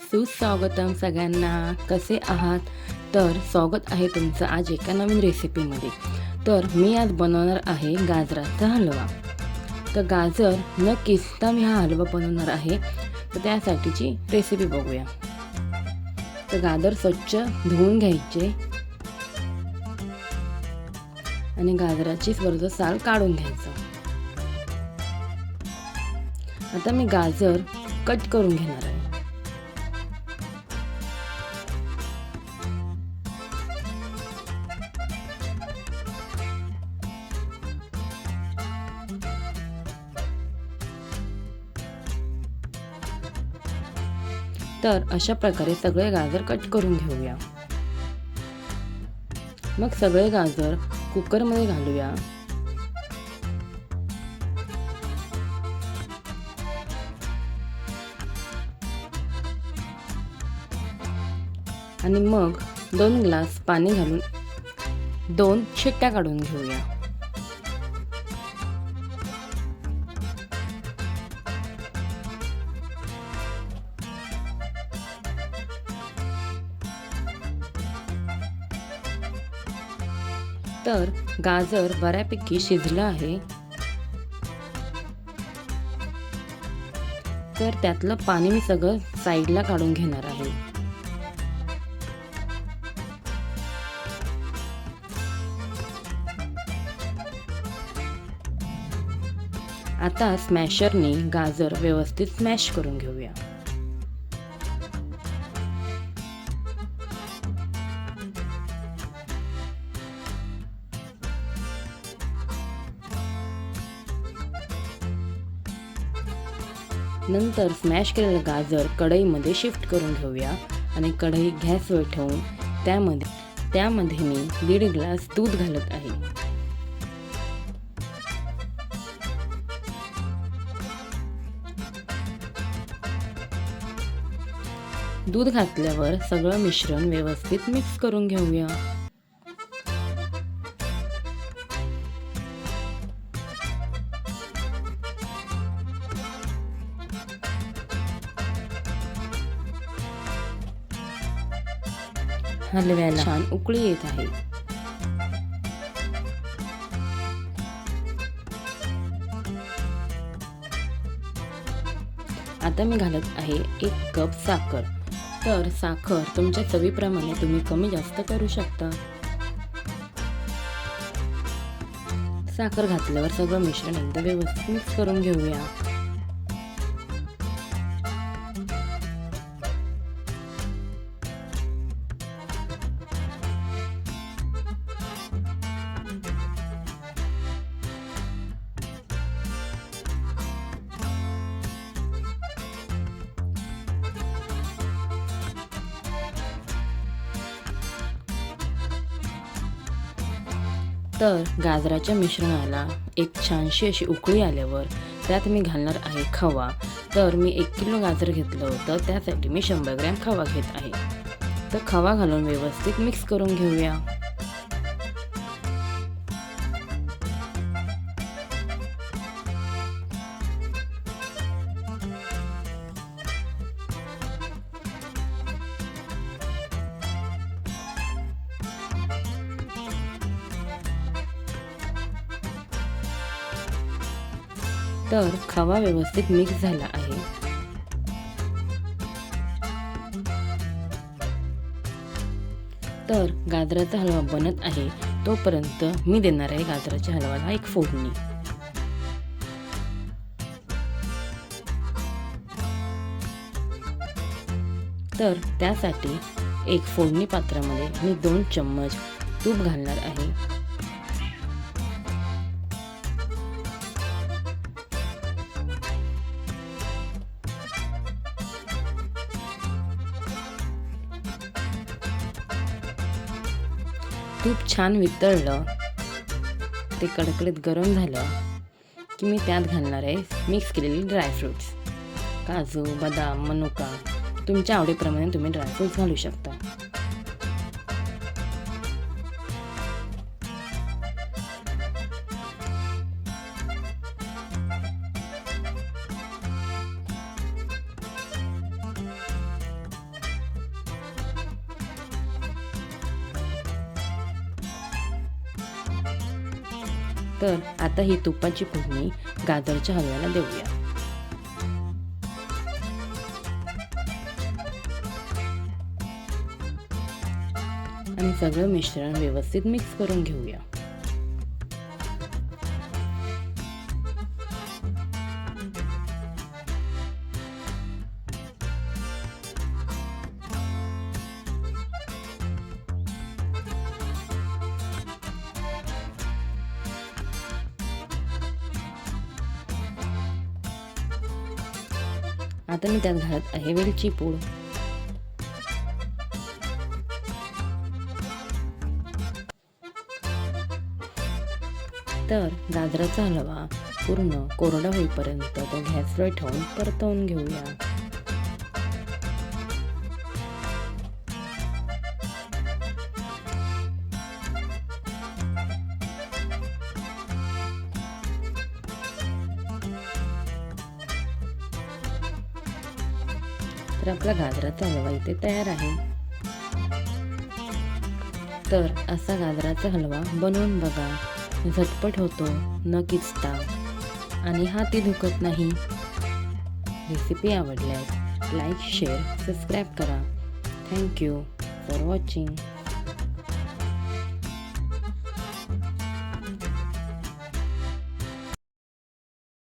सुस्वागतम सगळ्यांना. कसे आहात? तर स्वागत आहे तुमचं आज एका नवीन रेसिपीमध्ये तर मी आज बनवणार आहे गाजराचा हलवा. तर गाजर न किसता मी हा हलवा बनवणार आहे. तर त्यासाठीची रेसिपी बघूया. तर गाजर स्वच्छ धुवून घ्यायचे. आणि गाजराची वरचं साल काढून घ्यायचं. आता मी गाजर कट करून घेणार आहे. तर अशा प्रकारे सगळे गाजर कट करून घेऊया. मग सगळे गाजर कुकरमध्ये घालूया. आणि मग दोन ग्लास पाणी घालून दोन शिट्ट्या काढून घेऊया. तर गाजर बऱ्यापैकी शिजलं आहे. तर त्यातलं पाणी मी सगळं साईडला काढून घेणार आहे. आता स्मॅशरने गाजर व्यवस्थित स्मॅश करून घेऊया. नंतर स्मॅश केलेलं गाजर कढईमध्ये शिफ्ट करून घेऊया आणि कढई गॅसवर ठेवून त्यामध्ये त्यामध्ये मी दीड ग्लास दूध घालत आहे. दूध घातल्यावर सगळं मिश्रण व्यवस्थित मिक्स करून घेऊया. हलव्याला. छान उकळी येत आहे. आता मी घालत आहे एक कप साखर. तर साखर तुमच्या चवीप्रमाणे तुम्ही कमी जास्त करू शकता. साखर घातल्यावर सगळं मिश्रण एकदा व्यवस्थित मिक्स करून घेऊया. तर गाजराच्या मिश्रणाला एक छानशी अशी उकळी आल्यावर त्यात मी घालणार आहे खवा. तर मी एक किलो गाजर घेतलं होतं त्यासाठी मी शंभर ग्रॅम खवा घेत आहे. तर खवा घालून व्यवस्थित मिक्स करून घेऊया. तर खवा व्यवस्थित मिक्स झाला आहे. तर गाजराचा हलवा बनत आहे तोपर्यंत मी देणार आहे गाजराच्या हलवाला एक फोडणी. तर त्यासाठी एक फोडणी पात्रामध्ये मी दोन चम्मच तूप घालणार आहे. तूप छान वितळलं. ते कडकडीत गरम झालं की मी त्यात घालणार आहे मिक्स केलेले ड्रायफ्रूट्स काजू बदाम मनुका तुमच्या आवडीप्रमाणे तुम्ही ड्रायफ्रूट्स घालू शकता. तर आता ही तुपाची फोडणी गाजरच्या हलव्याला देऊया. आणि सगळं मिश्रण व्यवस्थित मिक्स करून घेऊया. आता मी त्यात घालत आहे वेलची पूड. तर गाजराचा हलवा पूर्ण कोरडा होईपर्यंत तो गॅसवर ठेवून परतवून घेऊया. तर आपला गाजराचा हलवा इथे तयार आहे. तर असा गाजराचा हलवा बनवून बघा. झटपट होतो न किचता. आणि हाती दुखत नाही. रेसिपी आवडल्यास लाईक शेअर सबस्क्राईब करा. Thank you for watching.